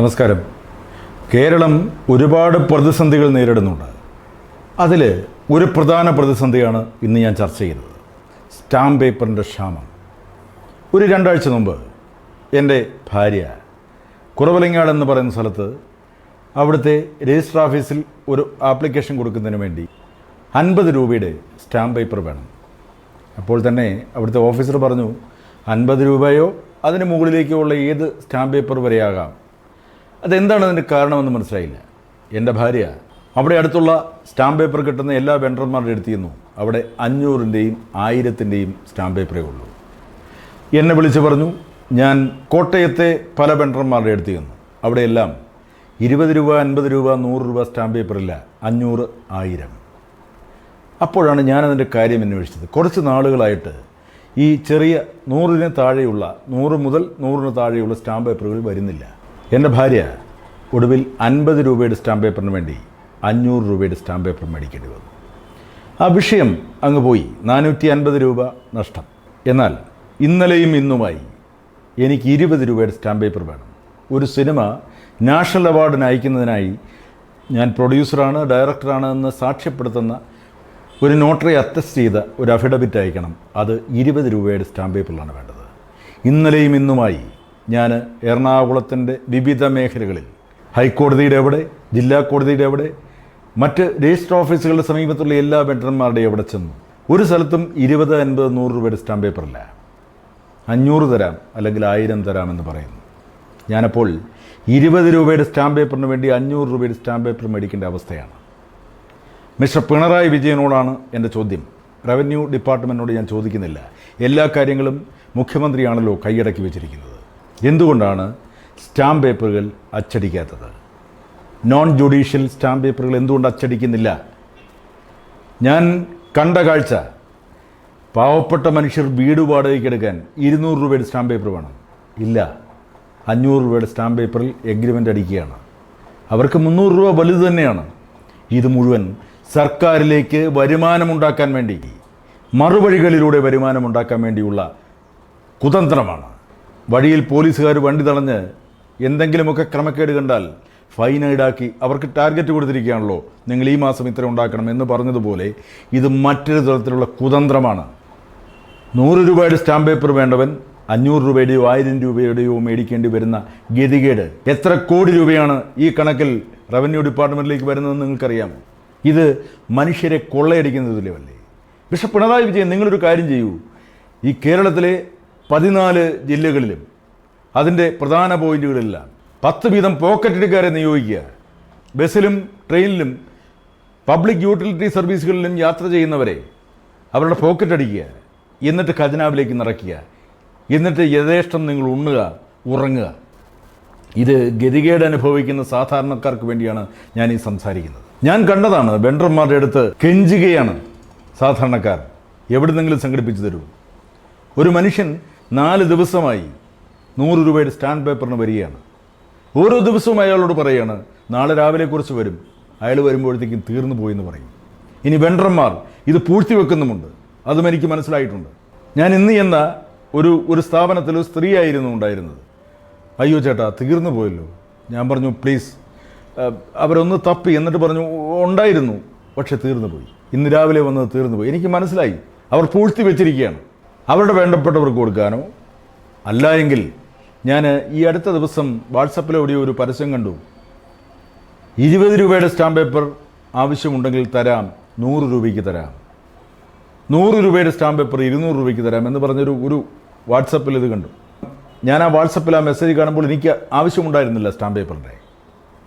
നമസ്കാരം. കേരളം ഒരുപാട് പ്രതിസന്ധികൾ നേരിടുന്നുണ്ട്. അതിൽ ഒരു പ്രധാന പ്രതിസന്ധിയാണ് ഇന്ന് ഞാൻ ചർച്ച ചെയ്യുന്നത്. സ്റ്റാമ്പ് പേപ്പറിന്റെ ക്ഷാമം. ഒരു രണ്ടാഴ്ച മുമ്പ് എന്റെ ഭാര്യ കുറവലങ്ങാട് എന്ന് പറയുന്ന സ്ഥലത്ത് അവിടുത്തെ രജിസ്റ്റർ ഓഫീസിൽ ഒരു ആപ്ലിക്കേഷൻ കൊടുക്കുന്നതിന് വേണ്ടി അൻപത് രൂപയുടെ സ്റ്റാമ്പ് പേപ്പർ വേണം. അപ്പോൾ തന്നെ അവിടുത്തെ ഓഫീസർ പറഞ്ഞു അൻപത് രൂപയോ അതിന് മുകളിലേക്കോ ഉള്ള ഏത് സ്റ്റാമ്പ് പേപ്പർ വരെയാകാം? അതെന്താണ് അതിന്റെ കാരണമെന്ന് മനസ്സിലായില്ല. എന്റെ ഭാര്യ അവിടെ അടുത്തുള്ള സ്റ്റാമ്പ് പേപ്പർ കിട്ടുന്ന എല്ലാ വെണ്ടർമാരുടെ അടുത്ത് ചെന്നു. അവിടെ അഞ്ഞൂറിന്റെയും ആയിരത്തിന്റെയും സ്റ്റാമ്പ് പേപ്പറേ ഉള്ളൂ. എന്നെ വിളിച്ച് പറഞ്ഞു ഞാൻ കോട്ടയത്തെ പല വെണ്ടർമാരുടെ അടുത്ത് ചെന്നു. അവിടെയെല്ലാം ഇരുപത് രൂപ അൻപത് രൂപ നൂറ് രൂപ സ്റ്റാമ്പ് പേപ്പറില്ല അഞ്ഞൂറ് ആയിരം. അപ്പോഴാണ് ഞാനതിന്റെ കാര്യം അന്വേഷിച്ചത്. കുറച്ച് നാളുകളായിട്ട് ഈ ചെറിയ നൂറിന് താഴെയുള്ള നൂറ് മുതൽ നൂറിന് താഴെയുള്ള സ്റ്റാമ്പ് പേപ്പറുകൾ വരുന്നില്ല. എന്റെ ഭാര്യ ഒടുവിൽ അൻപത് രൂപയുടെ സ്റ്റാമ്പ് പേപ്പറിന് വേണ്ടി അഞ്ഞൂറ് രൂപയുടെ സ്റ്റാമ്പ് പേപ്പർ മേടിക്കേണ്ടി വന്നു. ആ വിഷയം അങ്ങ് പോയി. നാനൂറ്റി അൻപത് രൂപ നഷ്ടം. എന്നാൽ ഇന്നലെയും ഇന്നുമായി എനിക്ക് ഇരുപത് രൂപയുടെ സ്റ്റാമ്പ് പേപ്പർ വേണം. ഒരു സിനിമ നാഷണൽ അവാർഡിന് അയക്കുന്നതിനായി ഞാൻ പ്രൊഡ്യൂസറാണ് ഡയറക്ടറാണ് എന്ന് സാക്ഷ്യപ്പെടുത്തുന്ന ഒരു നോട്ടറി അറ്റസ്റ്റ് ചെയ്ത ഒരു അഫിഡവിറ്റ് അയക്കണം. അത് ഇരുപത് രൂപയുടെ സ്റ്റാമ്പ് പേപ്പറിലാണ് വേണ്ടത്. ഇന്നലെയും ഇന്നുമായി ഞാൻ എറണാകുളത്തിന്റെ വിവിധ മേഖലകളിൽ. ഹൈക്കോടതിയുടെ എവിടെ ജില്ലാ കോടതിയുടെ എവിടെ മറ്റ് രജിസ്റ്റർ ഓഫീസുകളുടെ സമീപത്തുള്ള എല്ലാ വെണ്ടർമാരുടെയും എവിടെ ചെന്നു. ഒരു സ്ഥലത്തും ഇരുപത് അൻപത് നൂറ് രൂപയുടെ സ്റ്റാമ്പ് പേപ്പറില്ല. അഞ്ഞൂറ് തരാം അല്ലെങ്കിൽ ആയിരം തരാമെന്ന് പറയുന്നു. ഞാനപ്പോൾ ഇരുപത് രൂപയുടെ സ്റ്റാമ്പ് പേപ്പറിന് വേണ്ടി അഞ്ഞൂറ് രൂപയുടെ സ്റ്റാമ്പ് പേപ്പർ മേടിക്കേണ്ട അവസ്ഥയാണ്. മിസ്റ്റർ പിണറായി വിജയനോടാണ് എന്റെ ചോദ്യം. റവന്യൂ ഡിപ്പാർട്ട്മെന്റിനോട് ഞാൻ ചോദിക്കുന്നില്ല. എല്ലാ കാര്യങ്ങളും മുഖ്യമന്ത്രിയാണല്ലോ കൈയടക്കി വെച്ചിരിക്കുന്നത്. എന്തുകൊണ്ടാണ് സ്റ്റാമ്പ് പേപ്പറുകൾ അച്ചടിക്കാത്തത്? നോൺ ജുഡീഷ്യൽ സ്റ്റാമ്പ് പേപ്പറുകൾ എന്തുകൊണ്ട് അച്ചടിക്കുന്നില്ല? ഞാൻ കണ്ട കാഴ്ച പാവപ്പെട്ട മനുഷ്യർ വീട് വാടകയ്ക്ക് എടുക്കാൻ ഇരുന്നൂറ് രൂപയുടെ സ്റ്റാമ്പ് പേപ്പർ വേണം. ഇല്ല അഞ്ഞൂറ് രൂപയുടെ സ്റ്റാമ്പ് പേപ്പറിൽ എഗ്രിമെന്റ് അടിക്കുകയാണ്. അവർക്ക് മുന്നൂറ് രൂപ വലുത് തന്നെയാണ്. ഇത് മുഴുവൻ സർക്കാരിലേക്ക് വരുമാനമുണ്ടാക്കാൻ വേണ്ടി മറുവഴികളിലൂടെ വരുമാനമുണ്ടാക്കാൻ വേണ്ടിയുള്ള കുതന്ത്രമാണ്. വഴിയിൽ പോലീസുകാർ വണ്ടി തടഞ്ഞ് എന്തെങ്കിലുമൊക്കെ ക്രമക്കേട് കണ്ടാൽ ഫൈൻ ഈടാക്കി അവർക്ക് ടാർഗറ്റ് കൊടുത്തിരിക്കുകയാണല്ലോ. നിങ്ങൾ ഈ മാസം ഇത്ര ഉണ്ടാക്കണം എന്ന് പറഞ്ഞതുപോലെ ഇത് മറ്റൊരു തരത്തിലുള്ള കുതന്ത്രമാണ്. നൂറ് രൂപയുടെ സ്റ്റാമ്പ് പേപ്പർ വേണ്ടവൻ അഞ്ഞൂറ് രൂപയുടെയോ ആയിരം രൂപയുടെയോ മേടിക്കേണ്ടി വരുന്ന ഗതികേട് എത്ര കോടി രൂപയാണ് ഈ കണക്കിൽ റവന്യൂ ഡിപ്പാർട്ട്മെന്റിലേക്ക് വരുന്നതെന്ന് നിങ്ങൾക്കറിയാം ഇത് മനുഷ്യരെ കൊള്ളയടിക്കുന്നതിലേ തുല്യമല്ലേ പക്ഷെ പിണറായി വിജയൻ നിങ്ങളൊരു കാര്യം ചെയ്യൂ. ഈ കേരളത്തിലെ പതിനാല് ജില്ലകളിലും അതിന്റെ പ്രധാന പോയിന്റുകളിലാണ്. പത്ത് വീതം പോക്കറ്റടിക്കാരെ നിയോഗിക്കുക. ബസ്സിലും ട്രെയിനിലും പബ്ലിക് യൂട്ടിലിറ്റി സർവീസുകളിലും യാത്ര ചെയ്യുന്നവരെ അവരുടെ പോക്കറ്റ് അടിക്കുക. എന്നിട്ട് ഖജനാവിലേക്ക് നിറയ്ക്കുക. എന്നിട്ട് യഥേഷ്ടം നിങ്ങൾ ഉണ്ണുക ഉറങ്ങുക. ഇത് ഗതികേട് അനുഭവിക്കുന്ന സാധാരണക്കാർക്ക് വേണ്ടിയാണ് ഞാൻ ഈ സംസാരിക്കുന്നത്. ഞാൻ കണ്ടതാണ് വെണ്ടർമാരുടെ അടുത്ത് കെഞ്ചുകയാണ് സാധാരണക്കാർ. എവിടെ നിന്നെങ്കിലും സംഘടിപ്പിച്ചു തരൂ. ഒരു മനുഷ്യൻ നാല് ദിവസമായി നൂറ് രൂപയുടെ സ്റ്റാൻഡ് പേപ്പറിന് വരികയാണ്. ഓരോ ദിവസവും അയാളോട് പറയുകയാണ് നാളെ രാവിലെ കുറിച്ച് വരും. അയാൾ വരുമ്പോഴത്തേക്കും തീർന്നു പോയി എന്ന് പറയും. ഇനി വെണ്ടർമാർ ഇത് പൂഴ്ത്തി വെക്കുന്നുമുണ്ട്. അതും എനിക്ക് മനസ്സിലായിട്ടുണ്ട്. ഞാൻ ഇന്ന് എന്ന ഒരു ഒരു സ്ഥാപനത്തിൽ ഒരു സ്ത്രീയായിരുന്നു ഉണ്ടായിരുന്നത്. അയ്യോ ചേട്ടാ തീർന്നു പോയല്ലോ. ഞാൻ പറഞ്ഞു പ്ലീസ്. അവരൊന്ന് തപ്പി എന്നിട്ട് പറഞ്ഞു ഉണ്ടായിരുന്നു പക്ഷെ തീർന്നു പോയി. ഇന്ന് രാവിലെ വന്നത് തീർന്നു പോയി. എനിക്ക് മനസ്സിലായി. അവർ പൂഴ്ത്തി വെച്ചിരിക്കുകയാണ്. അവരുടെ വേണ്ടപ്പെട്ടവർക്ക് കൊടുക്കാനോ. അല്ല എങ്കിൽ ഞാൻ ഈ അടുത്ത ദിവസം വാട്സപ്പിലൂടെ ഒരു പരസ്യം കണ്ടു. ഇരുപത് രൂപയുടെ സ്റ്റാമ്പ് പേപ്പർ ആവശ്യമുണ്ടെങ്കിൽ തരാം നൂറ് രൂപയ്ക്ക് തരാം. നൂറ് രൂപയുടെ സ്റ്റാമ്പ് പേപ്പർ ഇരുന്നൂറ് രൂപയ്ക്ക് തരാം എന്ന് പറഞ്ഞൊരു ഒരു വാട്സപ്പിൽ ഇത് കണ്ടു. ഞാൻ ആ വാട്സപ്പിൽ ആ മെസ്സേജ് കാണുമ്പോൾ എനിക്ക് ആവശ്യമുണ്ടായിരുന്നില്ല സ്റ്റാമ്പ് പേപ്പറിന്റെ.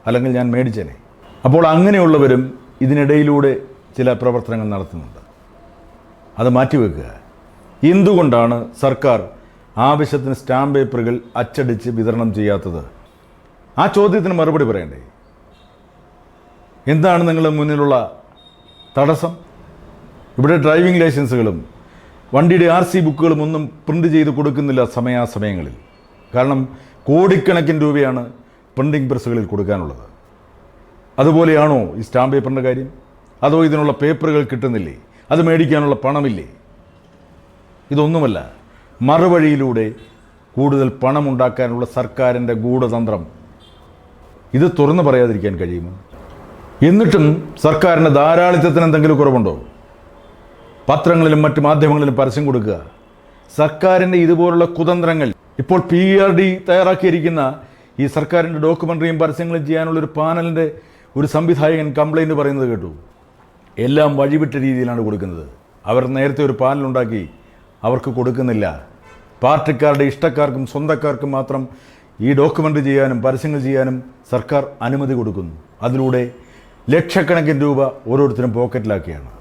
അല്ലെങ്കിൽ ഞാൻ മേടിച്ചേനെ. അപ്പോൾ അങ്ങനെയുള്ളവരും ഇതിനിടയിലൂടെ ചില പ്രവർത്തനങ്ങൾ നടത്തുന്നുണ്ട്. അത് മാറ്റിവെക്കുക. എന്തുകൊണ്ടാണ് സർക്കാർ ആവശ്യത്തിന് സ്റ്റാമ്പ് പേപ്പറുകൾ അച്ചടിച്ച് വിതരണം ചെയ്യാത്തത്? ആ ചോദ്യത്തിന് മറുപടി പറയണ്ടേ? എന്താണ് നിങ്ങളുടെ മുന്നിലുള്ള തടസ്സം? ഇവിടെ ഡ്രൈവിംഗ് ലൈസൻസുകളും വണ്ടിയുടെ ആർ സി ബുക്കുകളും ഒന്നും പ്രിന്റ് ചെയ്ത് കൊടുക്കുന്നില്ല സമയാസമയങ്ങളിൽ കാരണം കോടിക്കണക്കിന് രൂപയാണ് പ്രിന്റിംഗ് പ്രസ്സുകളിൽ കൊടുക്കാനുള്ളത്. അതുപോലെയാണോ ഈ സ്റ്റാമ്പ് പേപ്പറിന്റെ കാര്യം? അതോ ഇതിനുള്ള പേപ്പറുകൾ കിട്ടുന്നില്ലേ? അത് മേടിക്കാനുള്ള പണമില്ലേ? ഇതൊന്നുമല്ല മറുവഴിയിലൂടെ കൂടുതൽ പണമുണ്ടാക്കാനുള്ള സർക്കാരിന്റെ ഗൂഢതന്ത്രം. ഇത് തുറന്നു പറയാതിരിക്കാൻ കഴിയുമോ? എന്നിട്ടും സർക്കാരിന്റെ ധാരാളിത്തത്തിന് എന്തെങ്കിലും കുറവുണ്ടോ? പത്രങ്ങളിലും മറ്റ് മാധ്യമങ്ങളിലും പരസ്യം കൊടുക്കുക. സർക്കാരിന്റെ ഇതുപോലുള്ള കുതന്ത്രങ്ങൾ ഇപ്പോൾ പി ആർ ഡി തയ്യാറാക്കിയിരിക്കുന്ന ഈ സർക്കാരിന്റെ ഡോക്യുമെന്ററിയും പരസ്യങ്ങളും ചെയ്യാനുള്ളൊരു പാനലിന്റെ ഒരു സംവിധായകൻ കംപ്ലൈന്റ് പറയുന്നത് കേട്ടു. എല്ലാം വഴിവിട്ട രീതിയിലാണ് കൊടുക്കുന്നത്. അവർ നേരത്തെ ഒരു പാനലുണ്ടാക്കി അവർക്ക് കൊടുക്കുന്നില്ല. പാർട്ടിക്കാരുടെ ഇഷ്ടക്കാർക്കും സ്വന്തക്കാർക്കും മാത്രം ഈ ഡോക്യുമെന്ററി ചെയ്യാനും പരസ്യങ്ങൾ ചെയ്യാനും സർക്കാർ അനുമതി കൊടുക്കുന്നു. അതിലൂടെ ലക്ഷക്കണക്കിന് രൂപ ഓരോരുത്തരും പോക്കറ്റിലാക്കിയാണ്.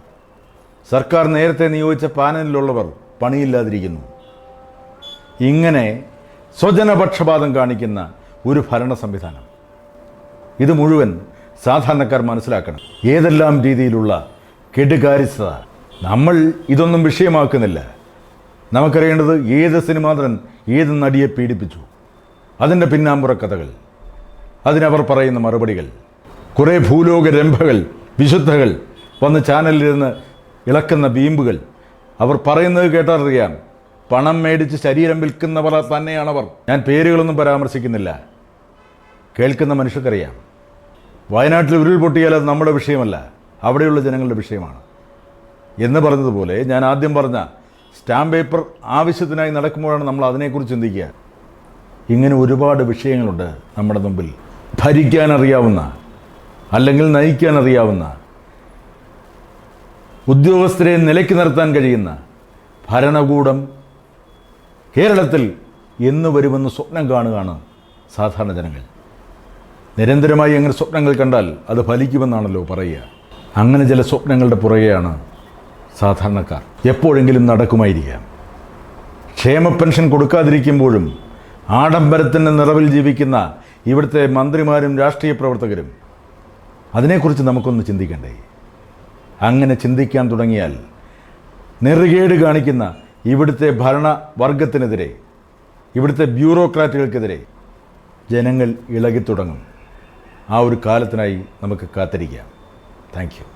സർക്കാർ നേരത്തെ നിയോഗിച്ച പാനലിലുള്ളവർ പണിയില്ലാതിരിക്കുന്നു. ഇങ്ങനെ സ്വജനപക്ഷപാതം കാണിക്കുന്ന ഒരു ഭരണ സംവിധാനം. ഇത് മുഴുവൻ സാധാരണക്കാർ മനസ്സിലാക്കണം. ഏതെല്ലാം രീതിയിലുള്ള കെടുകാര്യസ്ഥത? നമ്മൾ ഇതൊന്നും വിഷയമാക്കുന്നില്ല. നമുക്കറിയേണ്ടത് ഏത് സിനിമാതരൻ ഏത് നടിയെ പീഡിപ്പിച്ചു? അതിന്റെ പിന്നാമ്പുറ കഥകൾ. അതിനവർ പറയുന്ന മറുപടികൾ. കുറേ ഭൂലോക രംഭകൾ വിശുദ്ധകൾ വന്ന് ചാനലിലിരുന്ന് ഇളക്കുന്ന ബീമ്പുകൾ അവർ പറയുന്നത് കേട്ടറിയാം. പണം മേടിച്ച് ശരീരം വിൽക്കുന്നവർ തന്നെയാണവർ. ഞാൻ പേരുകളൊന്നും പരാമർശിക്കുന്നില്ല. കേൾക്കുന്ന മനുഷ്യർക്കറിയാം. വയനാട്ടിൽ ഉരുൾപൊട്ടിയാൽ അത് നമ്മുടെ വിഷയമല്ല. അവിടെയുള്ള ജനങ്ങളുടെ വിഷയമാണ്. എന്ന് പറഞ്ഞതുപോലെ ഞാൻ ആദ്യം പറഞ്ഞ സ്റ്റാമ്പ് പേപ്പർ ആവശ്യത്തിനായി നടക്കുമ്പോഴാണ് നമ്മൾ അതിനെക്കുറിച്ച് ചിന്തിക്കുക. ഇങ്ങനെ ഒരുപാട് വിഷയങ്ങളുണ്ട് നമ്മുടെ മുമ്പിൽ. ഭരിക്കാനറിയാവുന്ന അല്ലെങ്കിൽ നയിക്കാനറിയാവുന്ന ഉദ്യോഗസ്ഥരെ നിലയ്ക്ക് നിർത്താൻ കഴിയുന്ന ഭരണകൂടം കേരളത്തിൽ എന്ന് വരുമെന്ന് സ്വപ്നം കാണുകയാണ് സാധാരണ ജനങ്ങൾ. നിരന്തരമായി അങ്ങനെ സ്വപ്നങ്ങൾ കണ്ടാൽ അത് ഫലിക്കുമെന്നാണല്ലോ പറയുക. അങ്ങനെ ചില സ്വപ്നങ്ങളുടെ പുറകെയാണ് സാധാരണക്കാർ. എപ്പോഴെങ്കിലും നടക്കുമായിരിക്കാം. ക്ഷേമ പെൻഷൻ കൊടുക്കാതിരിക്കുമ്പോഴും ആഡംബരത്തിന്റെ നിറവിൽ ജീവിക്കുന്ന ഇവിടുത്തെ മന്ത്രിമാരും രാഷ്ട്രീയ പ്രവർത്തകരും അതിനെക്കുറിച്ച് നമുക്കൊന്ന് ചിന്തിക്കണ്ടേ? അങ്ങനെ ചിന്തിക്കാൻ തുടങ്ങിയാൽ നെറുകേട് കാണിക്കുന്ന ഇവിടുത്തെ ഭരണവർഗത്തിനെതിരെ ഇവിടുത്തെ ബ്യൂറോക്രാറ്റുകൾക്കെതിരെ ജനങ്ങൾ ഇളകിത്തുടങ്ങും. ആ ഒരു കാലത്തിനായി നമുക്ക് കാത്തിരിക്കാം. താങ്ക്